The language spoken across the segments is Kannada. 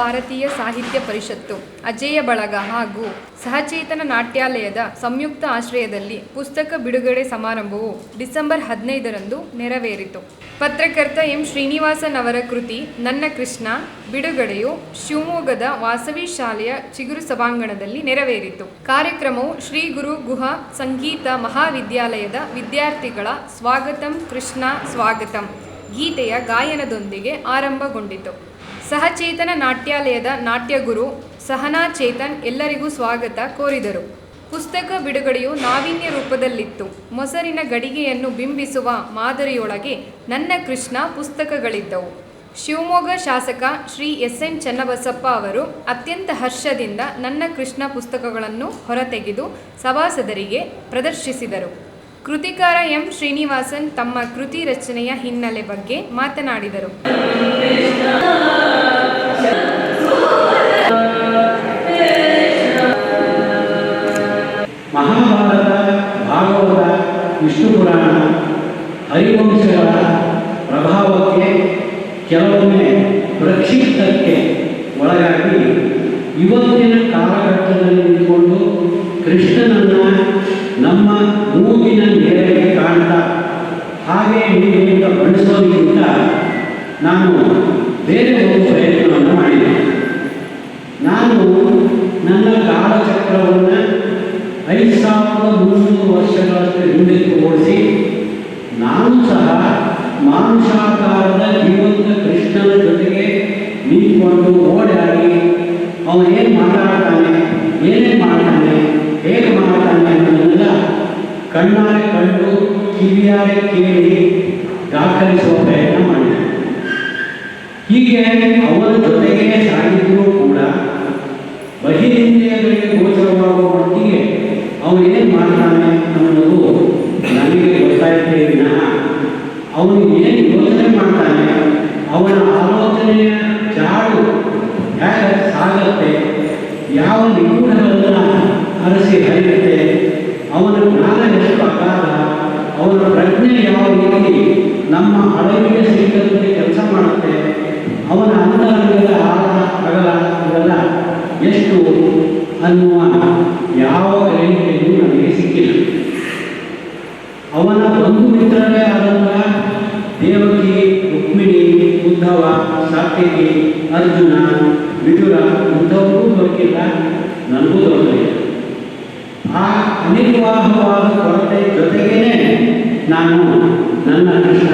ಭಾರತೀಯ ಸಾಹಿತ್ಯ ಪರಿಷತ್ತು, ಅಜೇಯ ಬಳಗ ಹಾಗೂ ಸಹಚೇತನ ನಾಟ್ಯಾಲಯದ ಸಂಯುಕ್ತ ಆಶ್ರಯದಲ್ಲಿ ಪುಸ್ತಕ ಬಿಡುಗಡೆ ಸಮಾರಂಭವು ಡಿಸೆಂಬರ್ ಹದಿನೈದರಂದು ನೆರವೇರಿತು. ಪತ್ರಕರ್ತ ಎಂ. ಶ್ರೀನಿವಾಸನ್ ಅವರ ಕೃತಿ ನನ್ನ ಕೃಷ್ಣ ಬಿಡುಗಡೆಯು ಶಿವಮೊಗ್ಗದ ವಾಸವಿ ಶಾಲೆಯ ಚಿಗುರು ಸಭಾಂಗಣದಲ್ಲಿ ನೆರವೇರಿತು. ಕಾರ್ಯಕ್ರಮವು ಶ್ರೀ ಗುರು ಗುಹಾ ಸಂಗೀತ ಮಹಾವಿದ್ಯಾಲಯದ ವಿದ್ಯಾರ್ಥಿಗಳ ಸ್ವಾಗತಂ ಕೃಷ್ಣ ಸ್ವಾಗತಂ, ಗೀತೆಯ ಗಾಯನದೊಂದಿಗೆ ಆರಂಭಗೊಂಡಿತು. ಸಹಚೇತನ ನಾಟ್ಯಾಲಯದ ನಾಟ್ಯಗುರು ಸಹನಾ ಚೇತನ್ ಎಲ್ಲರಿಗೂ ಸ್ವಾಗತ ಕೋರಿದರು. ಪುಸ್ತಕ ಬಿಡುಗಡೆಯು ನಾವೀನ್ಯ ರೂಪದಲ್ಲಿತ್ತು. ಮೊಸರಿನ ಗಡಿಗೆಯನ್ನು ಬಿಂಬಿಸುವ ಮಾದರಿಯೊಳಗೆ ನನ್ನ ಕೃಷ್ಣ ಪುಸ್ತಕಗಳಿದ್ದವು. ಶಿವಮೊಗ್ಗ ಶಾಸಕ ಶ್ರೀ ಎಸ್ ಎನ್ ಚನ್ನಬಸಪ್ಪ ಅವರು ಅತ್ಯಂತ ಹರ್ಷದಿಂದ ನನ್ನ ಕೃಷ್ಣ ಪುಸ್ತಕಗಳನ್ನು ಹೊರತೆಗೆದು ಸಭಾಸದರಿಗೆ ಪ್ರದರ್ಶಿಸಿದರು. ಕೃತಿಕಾರ ಎಂ. ಶ್ರೀನಿವಾಸನ್ ತಮ್ಮ ಕೃತಿ ರಚನೆಯ ಹಿನ್ನೆಲೆ ಬಗ್ಗೆ ಮಾತನಾಡಿದರು. ವಿಷ್ಣು ಪುರಾಣ ಹರಿವಂಶಗಳ ಪ್ರಭಾವಕ್ಕೆ ಕೆಲವೊಮ್ಮೆ ಪ್ರಕ್ಷಿಪ್ತಕ್ಕೆ ಒಳಗಾಗಿ ಇವತ್ತಿನ ಕಾಲಘಟ್ಟದಲ್ಲಿ ನಿಂತುಕೊಂಡು ಕೃಷ್ಣನನ್ನು ನಮ್ಮ ಮೂಗಿನ ನೇರಕ್ಕೆ ಕಾಣ್ತಾ ಹಾಗೆ ಹೀಗೆ ಅಂತ ನಾನು ಬೇರೆ ಒಂದು ಪ್ರಯತ್ನವನ್ನು ಕಣ್ಣಾರೆ ಕಂಡು, ಕಿವಿಯಾರೆ ಕೇಳಿ ದಾಖಲಿಸುವ ಪ್ರಯತ್ನ ಮಾಡಿದೆ. ಹೀಗೆ ಅವರ ಜೊತೆಗೆ ಸಾಗಿದ್ರೂ ಕೂಡ ಬಹಿರಿಂದ್ರಿಯಗಳಿಗೆ ಗೋಚರವಾಗುವ ಮಟ್ಟಿಗೆ ಅವನು ಏನು ಮಾಡ್ತಾನೆ ಅನ್ನೋದು ನನಗೆ ಗೊತ್ತಾಯಿತೇ ವಿನಃ. ಅವನು ಏನು ನಮ್ಮ ಅಳವಿಗೆ ಕೆಲಸ ಮಾಡುತ್ತೆ ಅವನ ಅಂತರಂಗದ ಆಳ ಇವೆಲ್ಲ ಎಷ್ಟು ಅನ್ನುವ ಯಾವ ಗ್ರಹಿಕೆಯೂ ನಮಗೆ ಸಿಕ್ಕಿಲ್ಲ. ಅವನ ಬಂಧು ಮಿತ್ರರೇ ಆದಂಥ ದೇವಕಿ ರುಕ್ಮಿಣಿ, ಉದ್ಧವ ಸಾತ್ಯಕಿ ಅರ್ಜುನ, ವಿದುರ ಉದ್ಧವಕ್ಕೂ ದೊರಕಿಲ್ಲ. ನನಗೂ ದೊರಕಿಲ್ಲ ಆ ಅನಿರ್ವಾಹವಾದ ಕೊರತೆ ಜೊತೆಗೇನೆ ನಾನು ನನ್ನ ಕೃಷ್ಣಾಕೃತಿಯನ್ನು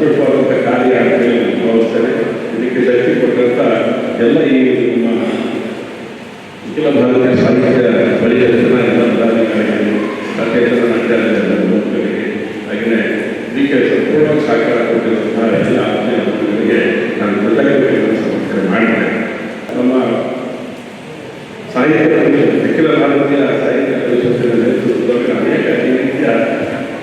ಉತ್ಕೃಷ್ಟವಾದಂಥ ಕಾರ್ಯ ಅಂತ ಹೇಳಿ ಭಾವಿಸ್ತೇನೆ ಇದಕ್ಕೆ ಶಕ್ತಿ ಎಲ್ಲ ಈ ನಮ್ಮ ಅಖಿಲ ಭಾರತೀಯ ಸಾಹಿತ್ಯ ಪರಿಷತ್ತಿನ ಎಲ್ಲ ಪದಾಧಿಕಾರಿಗಳು ಸಚೇತನ ನಾಟ್ಯಾಲಯದ ಪ್ರಮುಖರಿಗೆ ಹಾಗೆಯೇ ಇದಕ್ಕೆ ಸಂಪೂರ್ಣವಾಗಿ ಸಹಕಾರ ಕೊಟ್ಟಿರುವಂತಹ ಎಲ್ಲ ಆತ್ಮೀಯರಿಗೆ ನಾನು ಕೃತಜ್ಞತೆಗಳನ್ನು ಸಮರ್ಪಣೆ ಮಾಡಿದ್ದೇನೆ ನಮ್ಮ ಸಾಹಿತ್ಯ ಪರಿಷತ್ ಅಖಿಲ ಭಾರತೀಯ ಸಾಹಿತ್ಯ ಪರಿಷತ್ತಿನ ನೇತೃತ್ವದಲ್ಲಿ ಅನೇಕ ಈ ರೀತಿಯ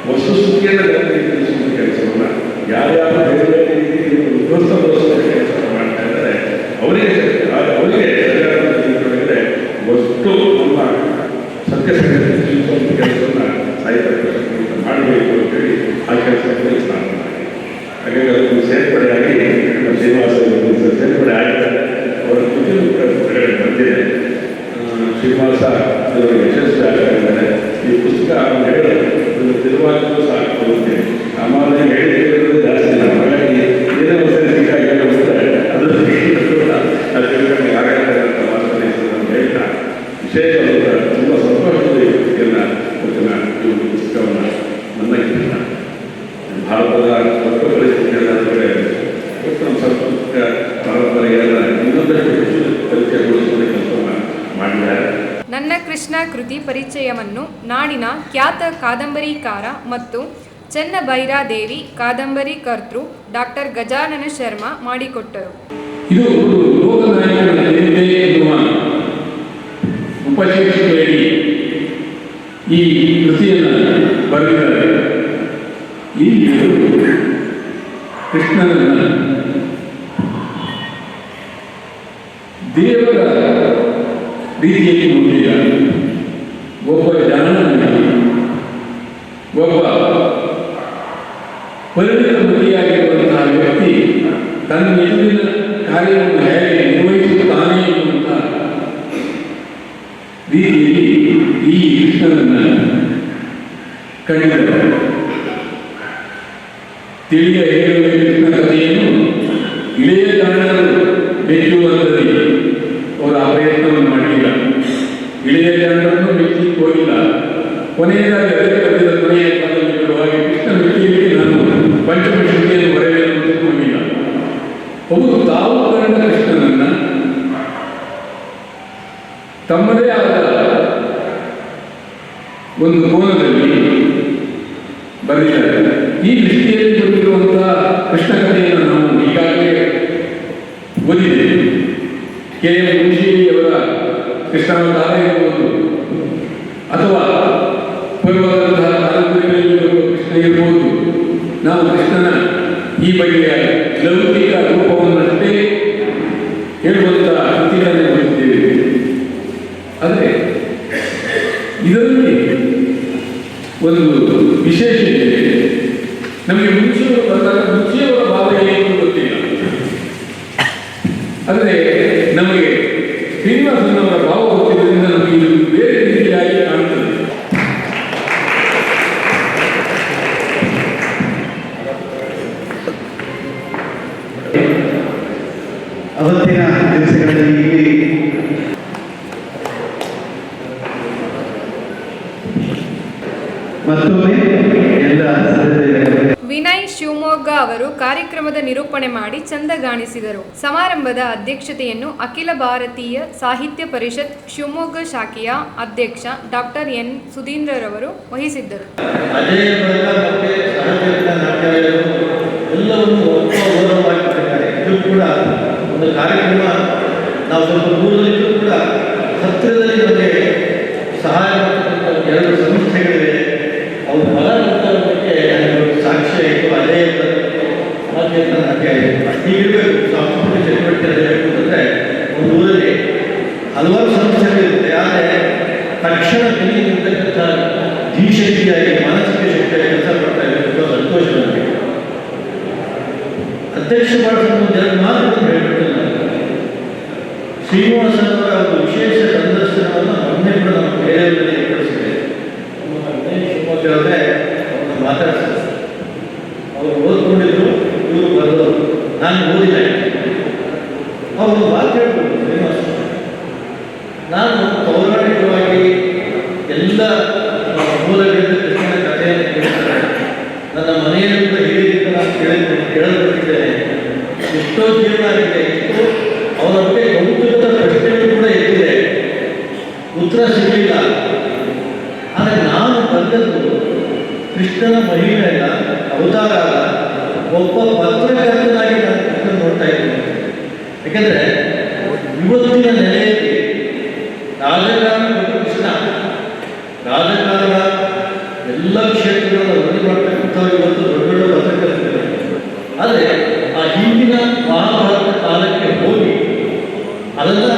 ವಸ್ತುಸ್ಥಿತಿಯನ್ನು ಜನರಿಗೆ ತಿಳಿಸುವ ಕೆಲಸವನ್ನು ಯಾರ್ಯಾರು ಬೇರೆ ಬೇರೆ ರೀತಿಯಲ್ಲಿ ಉದ್ಘೋಷಗೊಳಿಸುವ ಕೆಲಸವನ್ನು ಮಾಡ್ತಾ ಇದ್ದಾರೆ ಅವರಿಗೆ ಆಗ ಅವರಿಗೆ ಸರಿಯಾದ ರೀತಿಯೊಳಗಡೆ ವಸ್ತು ನಮ್ಮ ಸತ್ಯಸಂಗತಿ ತಿಳಿಸುವಂಥ ಕೆಲಸವನ್ನು ಸಾಹಿತ್ಯ ಪರಿಷತ್ತಿನಿಂದ ಮಾಡಬೇಕು ಅಂತೇಳಿ ಆ ಕೆಲಸವನ್ನು ಸ್ನಾನ ಮಾಡಿ ಹಾಗಾಗಿ ಅದನ್ನು ಸೇರ್ಪಡೆಯಾಗಿ ನಮ್ಮ ಶ್ರೀನಿವಾಸ ಅವರು ಸೇರ್ಪಡೆ ಆಗಿದ್ದಾರೆ ಅವರ ಕೃತಿಯೂ ಕೂಡ ಹೊರಗಡೆ ಬಂದಿದೆ ಆ, ಇದರ ಯಶಸ್ವಿ ಈ ಪುಸ್ತಕ ಅವ್ರು ಹೇಳಿದ್ರು ಒಂದು ತಿರುವಾಗಲೂ ಸಾಕು ಹೇಳಿ ಹೇಳಿರೋದು ಜಾಸ್ತಿ ಹಾಗಾಗಿ ಏನೇ ಒಂದು ಸಿಕ್ಕಾಗಿ ಹೇಳಿದ್ರೆ ಅದು ಅದು ತಿಳ್ಕೊಂಡು ಆಗತ್ತೆ ಅಂತ ಮಾತನ್ನು ನಾನು ಹೇಳ್ತಾ ವಿಶೇಷವಾದ ತುಂಬ ಸಂತೋಷದ ಈ ಕೃತಿಯನ್ನು ಇವತ್ತಿನ ಈ ಒಂದು ಪುಸ್ತಕವನ್ನು ನನ್ನ ಕೃಷ್ಣ ಭಾರತದ ಸ್ವಲ್ಪ ಪರಿಸ್ಥಿತಿಗಳ ನಡುವೆ ಇವತ್ತು ನಮ್ಮ ಸಾಂಸ್ಕೃತಿಕ ಪರಂಪರೆಯನ್ನು ಇನ್ನೊಂದಷ್ಟು ಹೆಚ್ಚು ಪರಿಚಯಗೊಳಿಸುವ ಕೆಲಸವನ್ನು ಮಾಡಿದ್ದಾರೆ ನನ್ನ ಕೃಷ್ಣ ಕೃತಿ ಪರಿಚಯವನ್ನು ನಾಡಿನ ಖ್ಯಾತ ಕಾದಂಬರಿಕಾರ ಮತ್ತು ಚೆನ್ನಭೈರಾದೇವಿ ಕಾದಂಬರಿ ಕರ್ತೃ ಡಾಕ್ಟರ್ ಗಜಾನನ ಶರ್ಮಾ ಮಾಡಿಕೊಟ್ಟರು. ಈ ಕೃತಿಯನ್ನು ದೇವರ ರೀತಿಯಲ್ಲಿ ನೋಡಿದ ಒಬ್ಬ ಜಾಣನಲ್ಲಿ ಒಬ್ಬ ಪರಿಣಿತ ಬುದ್ಧಿಯಾಗಿರುವಂತಹ ವ್ಯಕ್ತಿ ತನ್ನ ಎದುರಿನ ಕಾರ್ಯವನ್ನು ಹೇಗೆ ನಿರ್ವಹಿಸುತ್ತಾನೆ ಎನ್ನುವಂತಹ ರೀತಿಯಲ್ಲಿ ಈ ಕೃಷ್ಣನನ್ನ ಕಂಡಿದ್ದಾರೆ ತಿಳಿಯ ಹೇಳುವ ಕೃಷ್ಣ ಕಥೆಯನ್ನು ಇಳೆಯ ಜಾಣರು ಕೊನೆಯದಾಗಿ ಅದೇ ಪದ್ಯದ ಕೊನೆಯ ಕಾಲದಲ್ಲಿ ಹಾಗೆ ಕೃಷ್ಣ ಮೆಚ್ಚಲಿಕ್ಕೆ ನಾನು ಪಂಚಮಶಕ್ತಿಯನ್ನು ಬರೆಯಲು ಹೋಗಿಲ್ಲ ಅವರು ತಾವು ಕಂಡ ಕೃಷ್ಣನನ್ನ ತಮ್ಮದೇ ಆದ ಒಂದು ಕೋನದಲ್ಲಿ ಬರೆದಿದ್ದಾರೆ. ಈ ದೃಷ್ಟಿಯಲ್ಲಿ ಬಂದಿರುವಂತಹ ಕೃಷ್ಣ ಕಥೆಯನ್ನು ನಾವು ಈಗಾಗಲೇ ಓದಿದ್ದೇವೆ. ಕೆ ಎಂ ಮುನ್ಷಿಯವರ ಕೃಷ್ಣಾವತಾರ ನಾವು ಕೃಷ್ಣನ ಈ ಬಗೆಯ ಲೌಕಿಕ ರೂಪವನ್ನಷ್ಟೇ ಹೇಳುವಂತ ಕೃತಿಗಳನ್ನು ಹೊಂದಿದ್ದೇವೆ ಆದರೆ ಇದರಲ್ಲಿ ಒಂದು ವಿಶೇಷತೆ ಅವರು ಕಾರ್ಯಕ್ರಮದ ನಿರೂಪಣೆ ಮಾಡಿ ಚಂದಗಾಣಿಸಿದರು ಸಮಾರಂಭದ ಅಧ್ಯಕ್ಷತೆಯನ್ನು ಅಖಿಲ ಭಾರತೀಯ ಸಾಹಿತ್ಯ ಪರಿಷತ್ ಶಿವಮೊಗ್ಗ ಶಾಖೆಯ ಅಧ್ಯಕ್ಷ ಡಾಕ್ಟರ್ ಎನ್. ಸುಧೀಂದ್ರರವರು ವಹಿಸಿದ್ದರು. ಸಹಾಯ ಎರಡು ಮತ್ತೆ ಹೀಗಿರಬೇಕು ಸಾಂಸ್ಕೃತಿಕ ಚಟುವಟಿಕೆ ನಡೆಯಬೇಕು ಅಂತಂದರೆ ಒಂದು ಊರಲ್ಲಿ ಹಲವಾರು ಸಂಸ್ಥೆಗಳಿರುತ್ತೆ ಆದರೆ ತಕ್ಷಣ ಬೆಲೆ ನಿಲ್ತಕ್ಕಂಥ ಧೀಶಕ್ತಿಯಾಗಿ ಮಾನಸಿಕ ಶಕ್ತಿಯಾಗಿ ಕೆಲಸ ಮಾಡ್ತಾ ಇರಬೇಕು ಸಂತೋಷ ನನಗೆ ಅಧ್ಯಕ್ಷ ಮಾಡಿದ ಒಂದು ಎರಡು ಮಾತುಗಳನ್ನು ಹೇಳ್ಬಿಟ್ಟು ನಾನು ಶ್ರೀನಿವಾಸನ್ ಅವರ ಒಂದು ವಿಶೇಷ ಸಂದರ್ಶನವನ್ನು ಮೊನ್ನೆ ಕೂಡ ನಾವು ಬೇರೆಯವರಲ್ಲಿ ಏರ್ಪಡಿಸಿದೆ ಶಿವಮೊಗ್ಗ ಅವರೇ ಅವ್ರನ್ನ ಮಾತಾಡ್ಸಿದ್ರು ಅವರು ಓದ್ಕೊಂಡಿದ್ರು ಇವರು ಬರೆದವರು ನಾನು ಓದಿಲ್ಲ ಅವರು ಮಾತು ಹೇಳ್ಬೋದು ಶ್ರೀನಿವಾಸ ನಾನು ಪೌರಾಣಿಕವಾಗಿ ಎಲ್ಲ ಮೂಲಗಳಿಂದ ಕೃಷ್ಣನ ಕಥೆಯನ್ನು ಕೇಳ್ತಾರೆ ನನ್ನ ಮನೆಯಲ್ಲಿ ಕೂಡ ಹೇಳಿದ್ದಕ್ಕೆ ನಾನು ಕೇಳಿದ್ದೆ ಕೇಳಲ್ಪಟ್ಟಿದ್ದೇನೆ. ಎಷ್ಟೋ ಜೀವನ ಆಗಿದೆ ಅವರ ಬಗ್ಗೆ ಕೌತುಕದ ಪ್ರಶ್ನೆಗಳು ಕೂಡ ಎತ್ತಿದೆ ಉತ್ತರ ಸಿಗಲಿಲ್ಲ. ಆದರೆ ನಾನು ಬಂದದ್ದು ಕೃಷ್ಣನ ಮಹಿಳೆಯ ಅವತಾರ ಒಬ್ಬ ಪತ್ರಕರ್ತನಾಗಿ ನಾನು ಕೃಷ್ಣನ ನೋಡ್ತಾ ಇದ್ದೀನಿ ಯಾಕೆಂದರೆ ಇವತ್ತಿನ ನೆಲೆಯಲ್ಲಿ ರಾಜಕಾರಣ ಮತ್ತು ಕೃಷ್ಣ ರಾಜಕಾರಣ ಎಲ್ಲ ಕ್ಷೇತ್ರಗಳನ್ನು ವರದಿ ಮಾಡ್ತಕ್ಕಂಥವ್ರು ಇವತ್ತು ದೊಡ್ಡ ದೊಡ್ಡ ಪತ್ರಕರ್ತರಿದ್ದಾರೆ ಆದರೆ ಆ ಹಿಂದಿನ ಮಹಾಭಾರತ ಕಾಲಕ್ಕೆ ಹೋಗಿ ಅದನ್ನು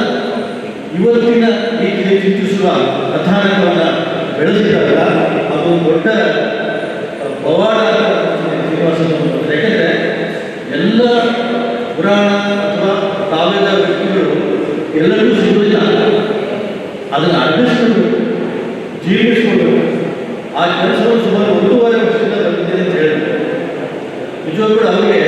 ಇವತ್ತಿನ ರೀತಿಯಲ್ಲಿ ಚಿಂತಿಸುವ ಕಥಾನಕವನ್ನು ಬೆಳೆಸಿದಾಗ ಅದು ದೊಡ್ಡ ಪವಾಡ ಯಾಕೆಂದರೆ ಎಲ್ಲ ಪುರಾಣ ಅಥವಾ ಕಾವ್ಯದ ವ್ಯಕ್ತಿಗಳು ಎಲ್ಲರಿಗೂ ಸಿಗುವುದಿಲ್ಲ. ಅದನ್ನು ಅರ್ಪಿಸ್ಕೊಂಡು ಜೀವಿಸಿಕೊಂಡು ಆ ಕೆಲಸವನ್ನು ಸುಮಾರು ಒಂದೂವರೆ ವರ್ಷದಿಂದ ಬಂದಿದ್ದೇನೆ ಅಂತ ಹೇಳಿದ್ರು ನಿಜವಾಗ್ಲೂ ಅವರಿಗೆ